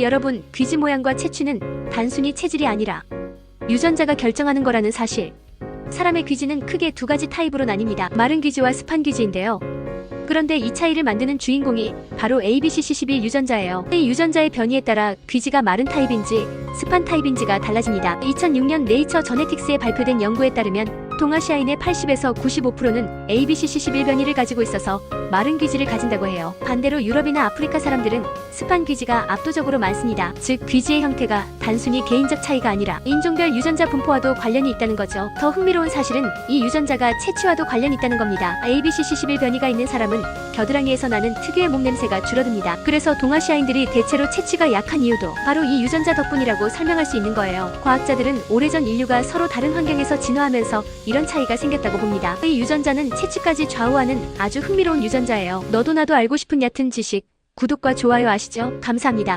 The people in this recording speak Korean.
여러분, 귀지 모양과 채취는 단순히 체질이 아니라 유전자가 결정하는 거라는 사실. 사람의 귀지는 크게 두 가지 타입으로 나뉩니다. 마른 귀지와 습한 귀지인데요. 그런데 이 차이를 만드는 주인공이 바로 ABCC11 유전자예요. 이 유전자의 변이에 따라 귀지가 마른 타입인지 습한 타입인지가 달라집니다. 2006년 네이처 저네틱스에 발표된 연구에 따르면 동아시아인의 80에서 95%는 ABCC11 변이를 가지고 있어서 마른 귀지를 가진다고 해요. 반대로 유럽이나 아프리카 사람들은 습한 귀지가 압도적으로 많습니다. 즉 귀지의 형태가 단순히 개인적 차이가 아니라 인종별 유전자 분포와도 관련이 있다는 거죠. 더 흥미로운 사실은 이 유전자가 체취와도 관련이 있다는 겁니다. ABCC11 변이가 있는 사람은 겨드랑이에서 나는 특유의 목냄새가 줄어듭니다. 그래서 동아시아인들이 대체로 체취가 약한 이유도 바로 이 유전자 덕분이라고 설명할 수 있는 거예요. 과학자들은 오래전 인류가 서로 다른 환경에서 진화하면서 이런 차이가 생겼다고 봅니다. 이 유전자는 체취까지 좌우하는 아주 흥미로운 유전자예요. 너도 나도 알고 싶은 얕은 지식 구독과 좋아요 아시죠? 감사합니다.